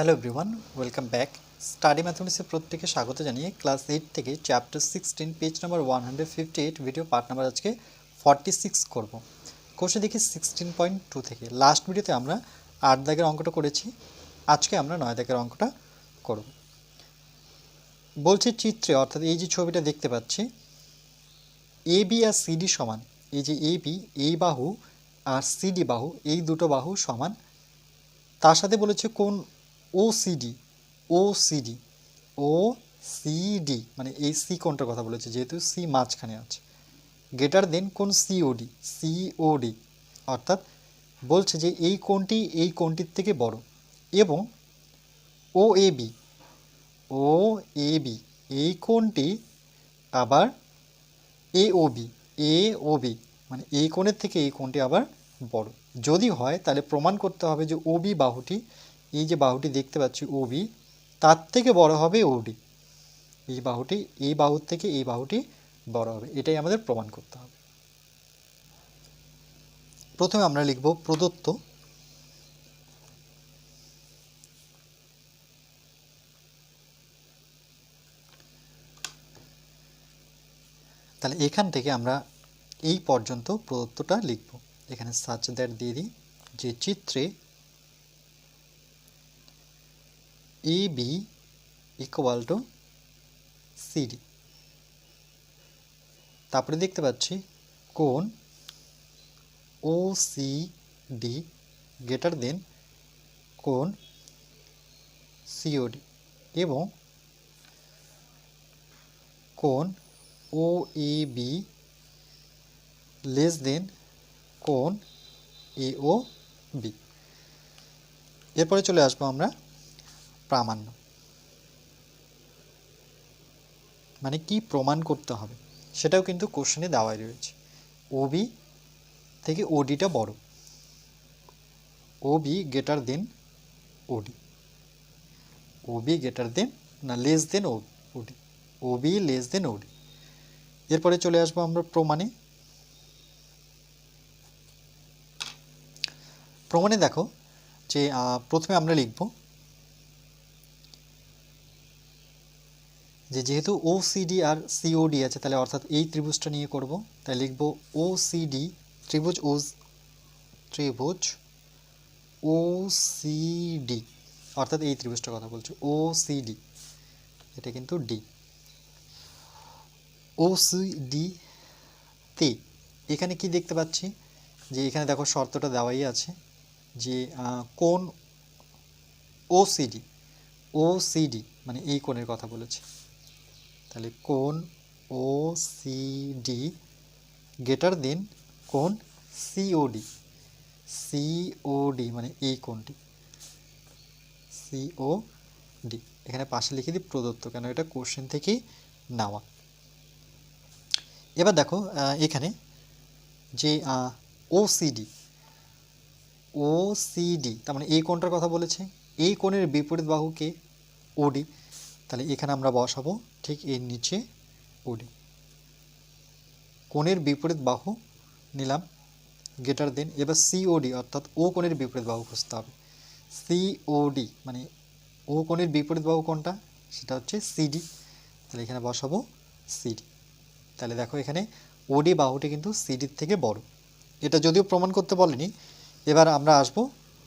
Hello everyone welcome back study ম্যাথমেটিক্সের প্রত্যেকে স্বাগত জানিয়ে ক্লাস এইট থেকে chapter sixteen page number one hundred fifty eight video part number আজকে forty six করব। কোর্সে দেখি সিক্সটিন পয়েন্ট টু থেকে। লাস্ট ভিডিওতে আমরা আট দাগের অঙ্কটা করেছি। আজকে আমরা নয় দাগের অঙ্কটা করব। বলছে চিত্রে, অর্থাৎ এই যে ছবিটা দেখতে পাচ্ছি এ বি আর সিডি সমান। এই যে এ বি এই বাহু আর সিডি বাহু, এই দুটো বাহু সমান। তার সাথে বলেছে কোন ও সিডি ও সিডি মানে এই সি কোনটার কথা বলেছে? যেহেতু সি মাঝখানে আছে। গেটার দেন কোন সিওডি সিওডি অর্থাৎ বলছে যে এই কোনটি এই কোনটির থেকে বড়। এবং ও A B O A B এই কোনটি আবার এ O B A O B মানে এই কোণের থেকে এই কোণটি আবার বড়। যদি হয়, তাহলে প্রমাণ করতে হবে যে ওবি বাহুটি এই যে বাহুটি দেখতে পাচ্ছি ওবি তার থেকে বড় হবে ওডি এই বাহুটি, এই বাহুর থেকে এই বাহুটি বড় হবে, এটাই আমাদের প্রমাণ করতে হবে। প্রথমে আমরা লিখব প্রদত্ত। তাহলে এখান থেকে আমরা এই পর্যন্ত প্রদত্তটা লিখব। এখানে দ্যাট দিয়ে দিই যে চিত্রে A B equal to CD তারপরে দেখতে পাচ্ছি কোন O C D greater than কোন সিওডি এবং কোন ও এ বি লেস দেন কোন এ ও বি এরপরে চলে আসব আমরা প্রামাণ্য। মানে কি প্রমাণ করতে হবে? সেটাও কিন্তু কোশ্চেনে দেওয়াই রয়েছে। ওবি থেকে ওডিটা বড়। ওবি গেটার দেন ওডি ওবি গেটার দেন না লেস দেন ও ওডি ওবি লেস দেন ওডি এরপরে চলে আসব আমরা প্রমাণে। প্রমাণে দেখো যে প্রথমে আমরা লিখব যে যেহেতু ও সিডি আর সিওডি আছে, তাহলে অর্থাৎ এই ত্রিভুজটা নিয়ে করব। তাই লিখব ও সিডি ত্রিভুজ ও ত্রিভুজ ও সিডি অর্থাৎ এই ত্রিভুজটার কথা বলছো ও সিডি এটা কিন্তু ডি ও সি ডি তে এখানে কি দেখতে পাচ্ছি? যে এখানে দেখো শর্তটা দেওয়াই আছে যে কোন ও সিডি ও সিডি মানে এই কোণের কথা বলেছে। তাহলে কোন ও সিডি গেটার দেন কোন সিওডি সিওডি মানে এই কোণটি সিওডি এখানে পাশে লিখে দিই প্রদত্ত, কেন এটা কোশ্চেন থেকেই নেওয়া। এবার দেখো এখানে যে ওসিডি ওসিডি তার মানে এই কোণটার কথা বলেছে? এই কোণের বিপরীত বাহুকে ওডি তাহলে এখানে আমরা বসাবো, ঠিক এর নিচে ওডি কোণের বিপরীত বাহু নিলাম গেটার দেন এবার সিওডি অর্থাৎ ও কোণের বিপরীত বাহু খুঁজতে হবে। সিওডি মানে ও কোণের বিপরীত বাহু কোনটা সেটা হচ্ছে সিডি তাহলে এখানে বসাবো সিডি তাহলে দেখো এখানে ওডি বাহুটি কিন্তু সিডির থেকে বড়। এটা যদিও প্রমাণ করতে বলেনি, এবার আমরা আসব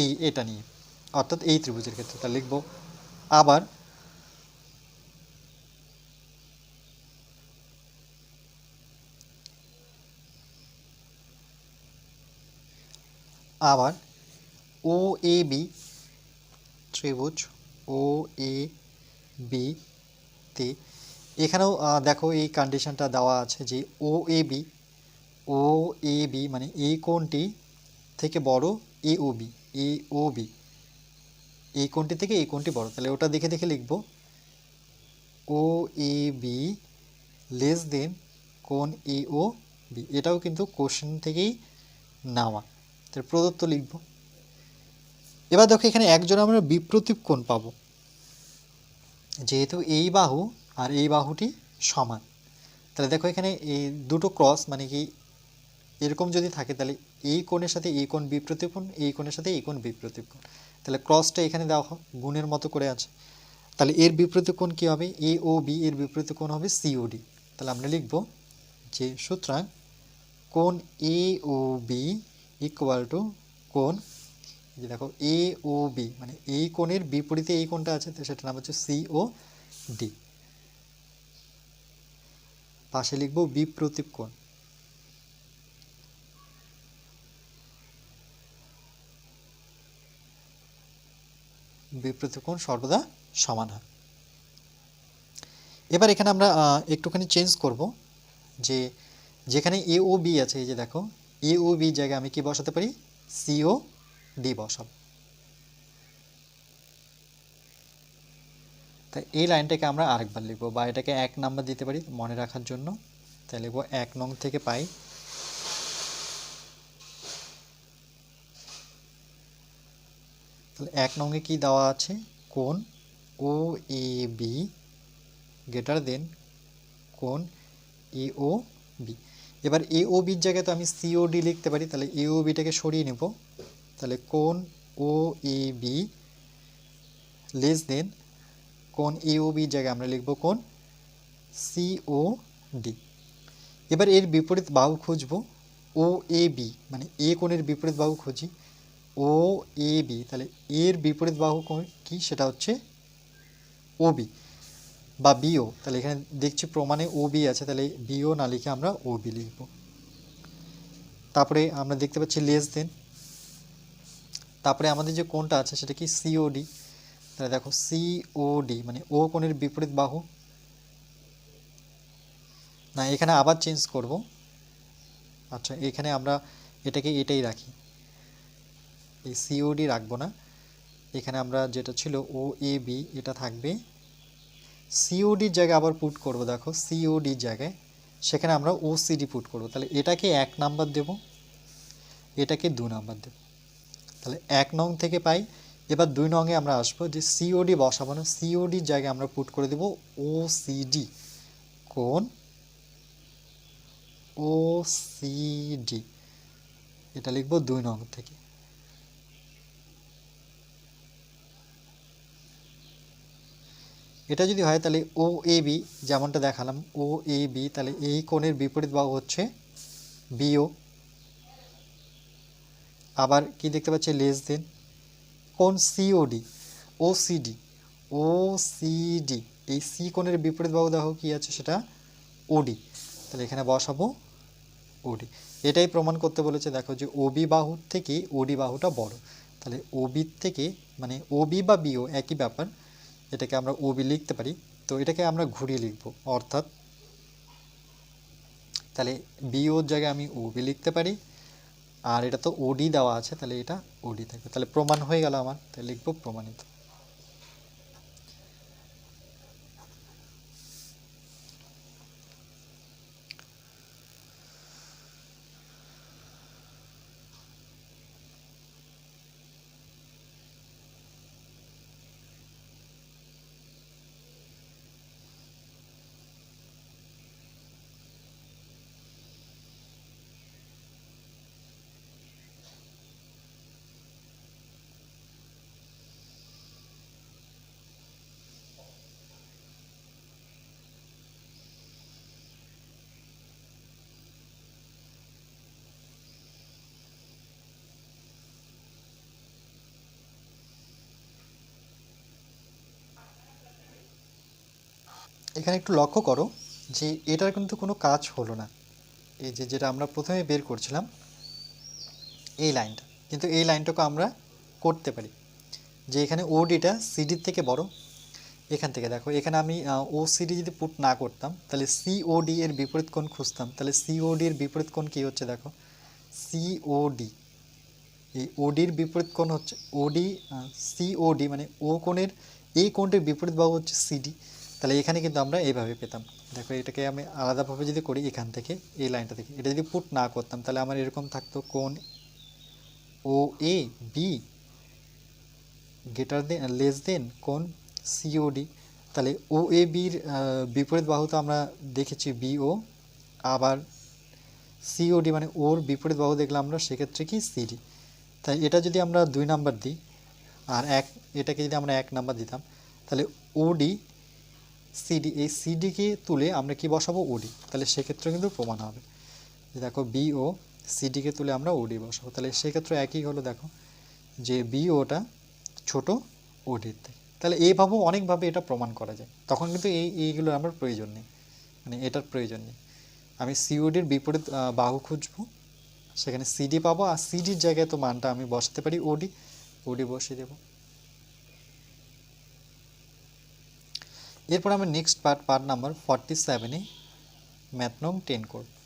এই এটা নিয়ে, অর্থাৎ এই ত্রিভুজের ক্ষেত্রে। তাহলে লিখব, আবার আবার ও এ বি, ত্রিভুজ, ও এ বি তে। এখানেও দেখো এই কন্ডিশনটা দেওয়া আছে যে ও A B, O A B মানে এই কোণটি থেকে বড়, এ ও বি, এ ও বি। এই কোণটি থেকে এই কোণটি বড়। তাহলে ওটা দেখে দেখে লিখব। ও এ বি লেস দেন কোণ এ ও বি। এটাও কিন্তু কোশ্চেন থেকেই নেওয়া তাহলে প্রদত্ত লিখব। এবার দেখো এখানে একজন আমরা বিপ্রতীপ কোণ পাবো। যেহেতু এই বাহু আর এই বাহুটি সমান। তাহলে দেখো এখানে এই দুটো ক্রস মানে কি এরকম যদি থাকে তাহলে এই কোণের সাথে এই কোণ বিপ্রতীপ কোণ, এই কোণের সাথে এই কোণ বিপ্রতীপ কোণ। তাহলে ক্রসটা এখানে দেওয়া হয় গুণের মতো করে আছে। তাহলে এর বিপরীত কোণ কী হবে? এ ও বি এর বিপরীত কোণ হবে সিওডি তাহলে আমরা লিখব যে সুতরাং কোণ A O B equal to এই যে দেখো এ ও বি মানে এই কোণের বিপরীতে এই কোণটা আছে, তো সেটার নাম হচ্ছে সি ও ডি পাশে লিখব বিপ্রতীপ কোণ। বিপ্রতীপ কোণ সর্বদা সমান হয়। এবার এখানে আমরা একটুখানি চেঞ্জ করব যে যেখানে এ ও বি আছে, এই যে দেখো এ ও বি জায়গায় আমি কি বসাতে পারি? সিও ডি বসাবো। তাই এই লাইনটাকে আমরা আরেকবার লিখব বা এটাকে এক নাম্বার দিতে পারি মনে রাখার জন্য। তাই লিখব এক নং থেকে পাই। তাহলে এক নঙ্গে কি দেওয়া আছে? কোন? ও, এ, বি, গ্রেটার দেন কোন? A, O, B. এবার এ ও বির জায়গায় তো আমি সিওডি লিখতে পারি, তাহলে এ ও বিটাকে সরিয়ে নেব। তাহলে কোন ও এ বি লেস দেন কোন এ ও বির জায়গায় আমরা লিখব কোন সি ও ডি এবার এর বিপরীত বাহু খুঁজব ও এ বি মানে এ কোণের বিপরীত বাহু খুঁজি ও এ বি তাহলে এর বিপরীত বাহু কি? সেটা হচ্ছে ও বি বিও তাহলে এখানে দেখছি প্রমাণে ও বি আছে, তাহলে বিও না লিখে আমরা ও বি লিখব। তারপরে আমরা দেখতে পাচ্ছি লেস দেন তারপরে আমাদের যে কোনটা আছে, সেটা কি সিওডি তাহলে দেখো সিওডি মানে ও কোণের বিপরীত বাহু। না, এখানে আবার চেঞ্জ করব। আচ্ছা এখানে আমরা এটাকে এটাই রাখি। এই সিওডি রাখব না। এখানে আমরা যেটা ছিল ও এ বি এটা থাকবে সিওডির জায়গায় আবার পুট করব, দেখো সিওডির জায়গায়। সেখানে আমরা ও সিডি পুট করব। তাহলে এটাকে এক নাম্বার দেব, এটাকে দু নাম্বার দেব। তাহলে এক নং থেকে পাই, এবার দুই নংয়ে আমরা আসব যে সিওডি বসাবো না সিওডির জায়গায় আমরা পুট করে দেব ও সিডি কোন? ও সিডি এটা লিখব দুই নং থেকে। এটা যদি হয় তাহলে ও এ বি যেমনটা দেখালাম ও এ বি তাহলে এই কোণের বিপরীত বাহু হচ্ছে বিও আবার কি দেখতে পাচ্ছি? লেস দেন কোন সিওডি ও সিডি ও সিডি এই সি কোণের বিপরীত বাহু দেখো কি আছে সেটা? ওডি তাহলে এখানে বসাবো ওডি এটাই প্রমাণ করতে বলেছে, দেখো যে ওবি বাহুর থেকে ওডি বাহুটা বড়। তাহলে ওবির থেকে মানে ওবি বা বিও একই ব্যাপার। এটাকে আমরা ওবি লিখতে পারি। তো এটাকে আমরা ঘুরিয়ে লিখব, অর্থাৎ তাহলে বিওর জায়গায় আমি ওবি লিখতে পারি, আর এটা তো ওডি দেওয়া আছে, তাহলে এটা ওডি থাকবে। তাহলে প্রমাণ হয়ে গেল আমার, তাহলে লিখব প্রমাণিত। এখানে একটু লক্ষ্য করো যে এটার কিন্তু কোনো কাজ হলো না। এই যে যেটা আমরা প্রথমে বের করছিলাম, এই লাইনটা। কিন্তু এই লাইনটাকে আমরা করতে পারি। যে এখানে ওডিটা সিডির থেকে বড়। এখান থেকে দেখো, এখানে আমি ও সিডি যদি পুট না করতাম, তাহলে সিওডি এর বিপরীত কোণ খুঁজতাম। তাহলে সিওডি এর বিপরীত কোণ কী হচ্ছে দেখো? সিওডি এই ওডির বিপরীত কোণ হচ্ছে ওডি সিওডি মানে ও কোণের, এই কোণটির বিপরীত বাহু হচ্ছে সিডি তাহলে এখানে কিন্তু আমরা এইভাবে পেতাম। দেখো এটাকে আমি আলাদাভাবে যদি করি এখান থেকে, এই লাইনটা থেকে, এটা যদি পুট না করতাম, তাহলে আমার এরকম থাকতো কোন ও A B গেটার then less than কোন সিওডি তাহলে ও এ বির বিপরীত বাহু তো আমরা দেখেছি বিও আবার সিওডি মানে ওর বিপরীত বাহু দেখলাম আমরা, সেক্ষেত্রে কি সিডি তাই এটা যদি আমরা দুই নাম্বার দিই, আর এক, এটাকে যদি আমরা এক নাম্বার দিতাম, তাহলে ওডি সিডি এই সিডিকে তুলে আমরা কি বসাবো? ওডি তাহলে সেক্ষেত্রে কিন্তু প্রমাণ হবে। যে দেখো বি ও সিডিকে তুলে আমরা ওডি বসাবো। তাহলে সেক্ষেত্রে একই হলো দেখো, যে বি ওটা ছোট ওডির থেকে তাহলে এইভাবেও অনেকভাবে এটা প্রমাণ করা যায়। তখন কিন্তু এই, এইগুলোর আমার প্রয়োজন নেই। মানে এটার প্রয়োজন নেই। আমি সিওডির বিপরীত বাহু খুঁজবো। সেখানে সিডি পাবো, আর সিডির জায়গায় তো মানটা আমি বসাতে পারি ওডি ওডি বসিয়ে দেবো। এরপর আমরা next part part number forty সেভেনে ম্যাথ নং টেন করব।